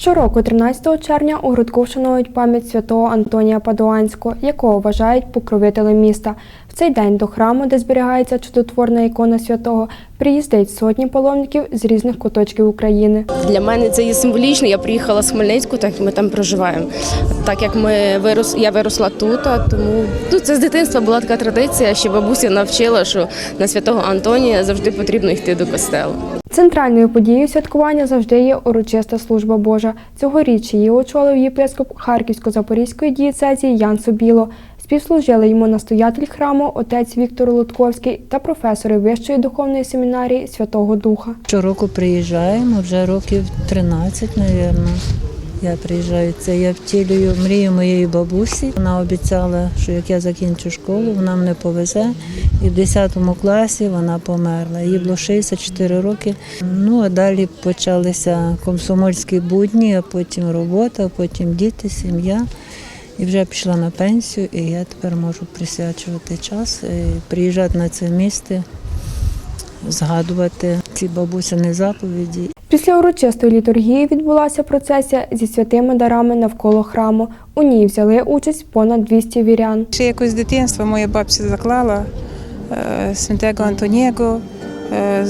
Щороку, 13 червня, у Грудку вшановують пам'ять святого Антонія Падуанського, якого вважають покровителем міста. В цей день до храму, де зберігається чудотворна ікона святого, приїздять сотні паломників з різних куточків України. Для мене це є символічно. Я приїхала з Хмельницьку, так як ми там проживаємо. Так як ми вирос, я виросла тут, а тому тут це з дитинства була така традиція, що бабуся навчила, що на святого Антонія завжди потрібно йти до костелу. Центральною подією святкування завжди є урочиста служба Божа. Цьогоріч її очолив єпископ Харківсько-Запорізької дієцезії Ян Собіло. Співслужили йому настоятель храму отець Віктор Лутковський та професори Вищої духовної семінарії Святого Духа. Щороку приїжджаємо, вже років 13, мабуть. Я приїжджаю, це я втілюю мрію моєї бабусі. Вона обіцяла, що як я закінчу школу, вона мене повезе. І в 10 класі вона померла. Їй було 64 роки. Ну а далі почалися комсомольські будні, а потім робота, а потім діти, сім'я. І вже пішла на пенсію, і я тепер можу присвячувати час, і приїжджати на це місце, згадувати ці бабусини заповіді. Після урочистої літургії відбулася процесія зі святими дарами навколо храму. У ній взяли участь понад 200 вірян. Ще якось з дитинства моя бабця заклала е, святого Антоніго, е,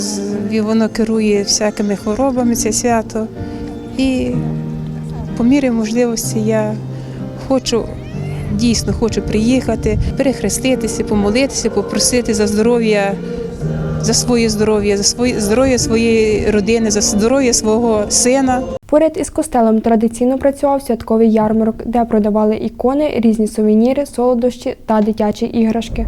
і воно керує всякими хворобами, це свято. І по мірі можливості я хочу, дійсно хочу приїхати, перехреститися, помолитися, попросити за здоров'я, за своє здоров'я, за своє здоров'я своєї родини, за здоров'я свого сина. Поряд із костелом традиційно працював святковий ярмарок, де продавали ікони, різні сувеніри, солодощі та дитячі іграшки.